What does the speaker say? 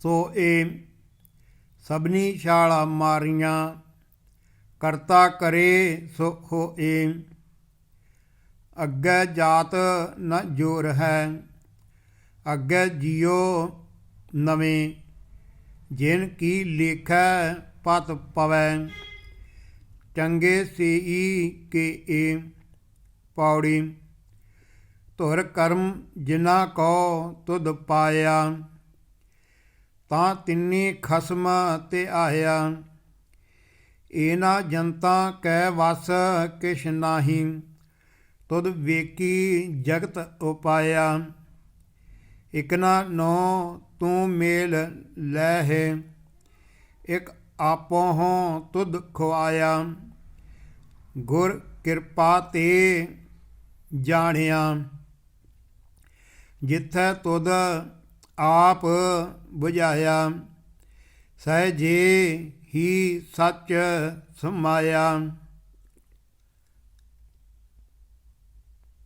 ਸੋ ਏ ਸਭਨੀ ਛਾਲਾ ਮਾਰੀਆਂ, ਕਰਤਾ ਕਰੇ ਸੋ ਹੋਏ। ਅੱਗੇ ਜਾਤ ਨ ਜੋਰ ਹੈ, ਅੱਗੇ ਜਿਉ ਨਵੇਂ। ਜਿਨ ਕੀ ਲੇਖੈ ਪਤ ਪਵੈ, ਚੰਗੇ ਸੇਈ ਕੇ ਏ ਪੌੜੀ। ਧੁਰ ਕਰਮ ਜਿਨਾ ਕੋ ਤੁਧ ਪਾਇਆ। ਤਾਂ ਤਿੰਨੀ ਖਸਮ ਤੇ ਆਇਆ ਏਨਾ ਜਨਤਾ ਕੈ ਵਸ ਕਿਛ ਨਾਹੀ। ਤੁਧ ਵੇਕੀ ਜਗਤ ਉਪਾਇਆ। ਇਕ ਨਾ ਨੋ ਤੂੰ ਮੇਲ ਲੈ ਹੈ ਇਕ ਆਪੋ ਹੋਂ ਤੁਧ ਖਵਾਇਆ ਗੁਰ ਕਿਰਪਾ ਤੇ ਜਾਣਿਆ। ਜਿੱਥੈ ਤੁਧ ਆਪ 부ਝਾਇਆ ਸਹਿਜੇ ਹੀ ਸੱਚ ਸਮਾਇਆ।